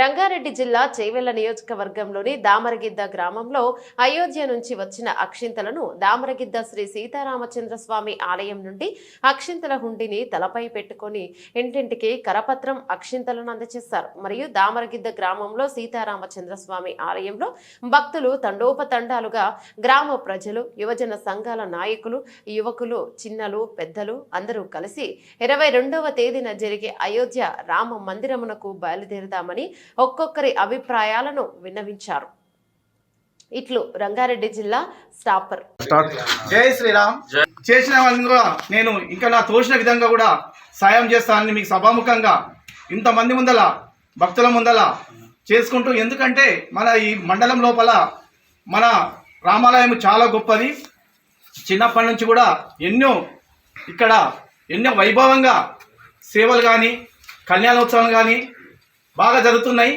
రంగారెడ్డి జిల్లా చేవెళ్ళ నియోజకవర్గంలోని దామరగిద్ద గ్రామంలో అయోధ్య నుంచి వచ్చిన అక్షింతలను దామరగిద్ద శ్రీ సీతారామచంద్ర స్వామి ఆలయం నుండి అక్షింతల హుండిని తలపై పెట్టుకొని ఇంటింటికి కరపత్రం అక్షింతలను అందజేశారు. మరియు దామరగిద్ద గ్రామంలో సీతారామచంద్ర స్వామి ఆలయంలో భక్తులు తండోపతండాలుగా గ్రామ ప్రజలు యువజన సంఘాల నాయకులు యువకులు చిన్నలు పెద్దలు అందరూ కలిసి ఇరవై రెండవ తేదీన జరిగే అయోధ్య రామ మందిరమునకు బయలుదేరుదామని ఒక్కొక్కరి అభిప్రాయాలను విన్నవించారు. ఇట్లు రంగారెడ్డి జిల్లా స్టాపర్. జై శ్రీరామ్. చేసిన వాళ్ళని కూడా నేను ఇంకా నా తోచిన విధంగా కూడా సాయం చేస్తానని మీకు సభాముఖంగా ఇంతమంది ముందల భక్తుల ముందల చేసుకుంటూ ఎందుకంటే మన ఈ మండలం లోపల మన రామాలయం చాలా గొప్పది. చిన్నప్పటి నుంచి కూడా ఎన్నో ఇక్కడ ఎన్నో వైభవంగా సేవలు కానీ కళ్యాణోత్సవం కానీ బాగా జరుగుతున్నాయి.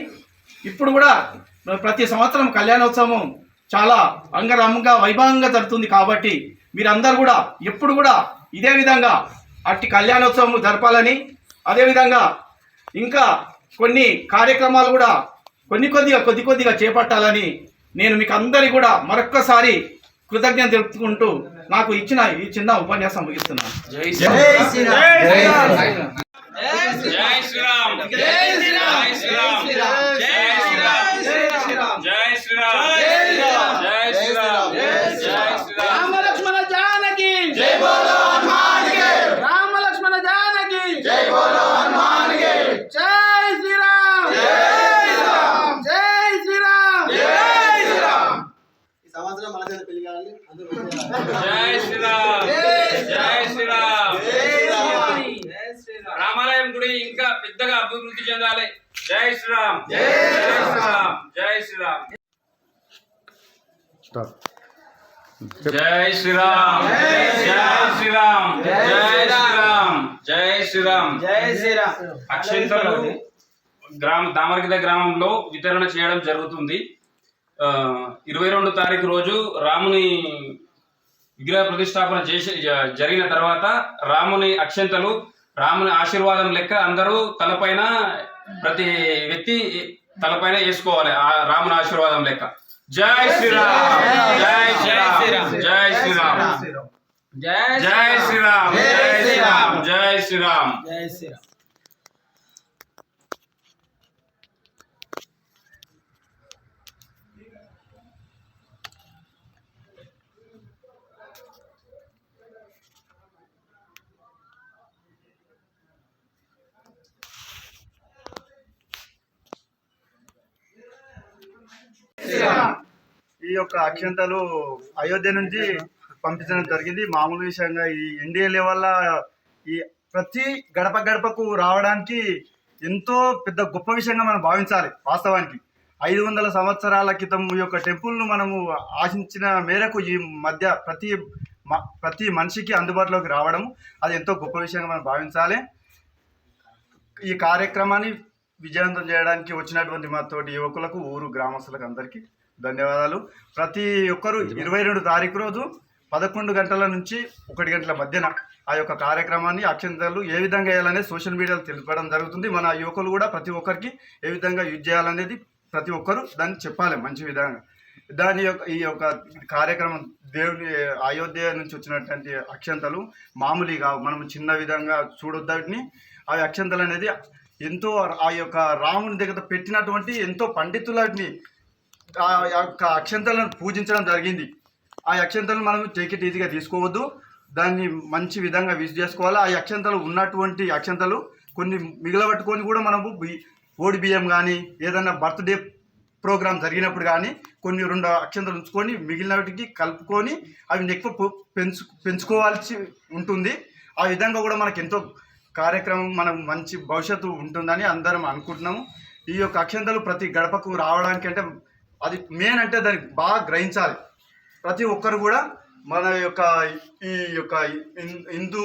ఇప్పుడు కూడా ప్రతి సంవత్సరం కళ్యాణోత్సవం చాలా అంగరంగ వైభవంగా జరుగుతుంది కాబట్టి మీరందరూ కూడా ఎప్పుడు కూడా ఇదే విధంగా అట్టి కళ్యాణోత్సవం జరపాలని అదేవిధంగా ఇంకా కొన్ని కార్యక్రమాలు కూడా కొన్ని కొద్దిగా కొద్ది కొద్దిగా చేపట్టాలని నేను మీకు అందరి కూడా మరొక్కసారి కృతజ్ఞత తెలుపుకుంటూ నాకు ఇచ్చిన ఈ చిన్న ఉపన్యాసం ముగిస్తున్నాను. జై జై శ్రీరామ్. శ్రీరామ్. జై శ్రీరామ్ జై శ్రీరామ్. జై శ్రీరామ్ జై శ్రీరామ్. జై శ్రీరామ్ జై శ్రీరామ్. రామ లక్ష్మణ జానకి జై బోలో హనుమాన్కి రామ లక్ష్మణ జానకి జై బోలో హనుమాన్కి జై శ్రీరామ్ జై శ్రీరామ్. జై శ్రీరామ్ జై శ్రీరామ్ ఈ సంవత్సరం మన చేత పెళ్ళి కావాలి అందరూ జై శ్రీరామ్ జై శ్రీరామ్ రామాలయం గుడి ఇంకా పెద్దగా అభివృద్ధి చెందాలి జై శ్రీరామ్. జై శ్రీరామ్. జై శ్రీరామ్. జై శ్రీరామ్. జై శ్రీరామ్. జై శ్రీరామ్. జై శ్రీరామ్. జై శ్రీరామ్. అక్షంతలు గ్రామ దామరగిద గ్రామంలో వితరణ చేయడం జరుగుతుంది. ఆ, ఇరవై రెండు తారీఖు రోజు రాముని విగ్రహ ప్రతిష్టాపన చేసి జ- జరిగిన తర్వాత రాముని అక్షంతలు రాముని ఆశీర్వాదం లెక్క అందరూ తలపైన ప్రతి వ్యక్తి తలపైన వేసుకోవాలి ఆ రాముని ఆశీర్వాదం లెక్క. జై శ్రీరామ్. జై శ్రీరామ్. జై శ్రీరామ్. జై శ్రీరామ్. జై శ్రీరామ్. జై శ్రీరామ్. జై శ్రీరామ్. ఈ యొక్క అక్షంతలు అయోధ్య నుంచి పంపించడం జరిగింది. మామూలు విషయంగా ఈ ఎన్డీఏ లెవెల్ ఈ ప్రతి గడప గడపకు రావడానికి ఎంతో పెద్ద గొప్ప విషయంగా మనం భావించాలి వాస్తవానికి. ఐదు వందల సంవత్సరాల క్రితం ఈ యొక్క టెంపుల్ను మనము ఆశించిన మేరకు ఈ మధ్య ప్రతి మ- ప్రతి మనిషికి అందుబాటులోకి రావడం అది ఎంతో గొప్ప విషయంగా మనం భావించాలి. ఈ కార్యక్రమాన్ని విజయవంతం చేయడానికి వచ్చినటువంటి మా తోటి యువకులకు ఊరు గ్రామస్తులకు అందరికీ ధన్యవాదాలు. ప్రతి ఒక్కరు ఇరవై రెండు తారీఖు రోజు పదకొండు గంటల నుంచి ఒకటి గంటల మధ్యన ఆ యొక్క కార్యక్రమాన్ని అక్షంతలు ఏ విధంగా వేయాలనేది సోషల్ మీడియాలో తెలుపడం జరుగుతుంది. మన యువకులు కూడా ప్రతి ఒక్కరికి ఏ విధంగా యూజ్ చేయాలనేది ప్రతి ఒక్కరు దాన్ని చెప్పాలి మంచి విధంగా. దాని యొక్క ఈ యొక్క కార్యక్రమం దేవుని అయోధ్య నుంచి వచ్చినటువంటి అక్షంతలు మామూలుగా మనం చిన్న విధంగా చూడొద్దని ఆ అక్షంతలు అనేది ఎంతో ఆ యొక్క రాముని దగ్గర పెట్టినటువంటి ఎంతో పండితులని ఆ యొక్క అక్షంతలను పూజించడం జరిగింది. ఆ అక్షంతలను మనం టేకెట్ ఈజీగా తీసుకోవద్దు. దాన్ని మంచి విధంగా విజ్ చేసుకోవాలి. ఆ అక్షంతలు ఉన్నటువంటి అక్షంతలు కొన్ని మిగిలబట్టుకొని కూడా మనము ఓడి బియ్యం కానీ ఏదైనా బర్త్డే ప్రోగ్రామ్ జరిగినప్పుడు కానీ కొన్ని రెండు అక్షంతలు ఉంచుకొని మిగిలినటికి కలుపుకొని అవి ఎక్కువ పెంచు పెంచుకోవాల్సి ఉంటుంది. ఆ విధంగా కూడా మనకు ఎంతో కార్యక్రమం మనం మంచి భవిష్యత్తు ఉంటుందని అందరం అనుకుంటున్నాము. ఈ యొక్క అక్షంతలు ప్రతి గడపకు రావడానికి అంటే అది మెయిన్ అంటే దానికి బాగా గ్రహించాలి. ప్రతి ఒక్కరు కూడా మన యొక్క ఈ యొక్క హిందూ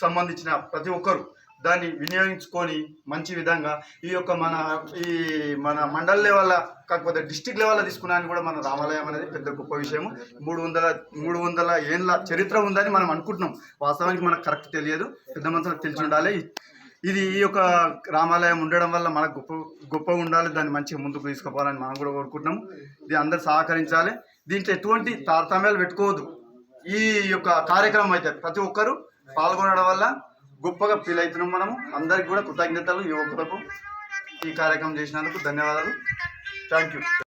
సంబంధించిన ప్రతి ఒక్కరు దాన్ని వినియోగించుకొని మంచి విధంగా ఈ యొక్క మన ఈ మన మండల్ లెవెల్ కాకపోతే డిస్టిక్ లెవెల్ తీసుకున్నాను కూడా మన రామాలయం అనేది పెద్ద గొప్ప విషయము. మూడు వందల మూడు వందల ఏండ్ల చరిత్ర ఉందని మనం అనుకుంటున్నాం. వాస్తవానికి మనకు కరెక్ట్ తెలియదు. పెద్ద మనసులకు తెలిసి ఉండాలి. ఇది ఈ యొక్క రామాలయం ఉండడం వల్ల మనకు గొప్ప గొప్పగా ఉండాలి. దాన్ని మంచిగా ముందుకు తీసుకుపోవాలని మనం కూడా కోరుకుంటున్నాము. ఇది అందరు సహకరించాలి. దీంట్లో ఎటువంటి తారతమ్యాలు పెట్టుకోవద్దు. ఈ యొక్క కార్యక్రమం అయితే ప్రతి ఒక్కరూ పాల్గొనడం వల్ల గొప్పగా ఫీల్ అవుతున్నాం మనము. అందరికి కూడా కృతజ్ఞతలు యువకులకు ఈ కార్యక్రమం చేసినందుకు ధన్యవాదాలు. Thank you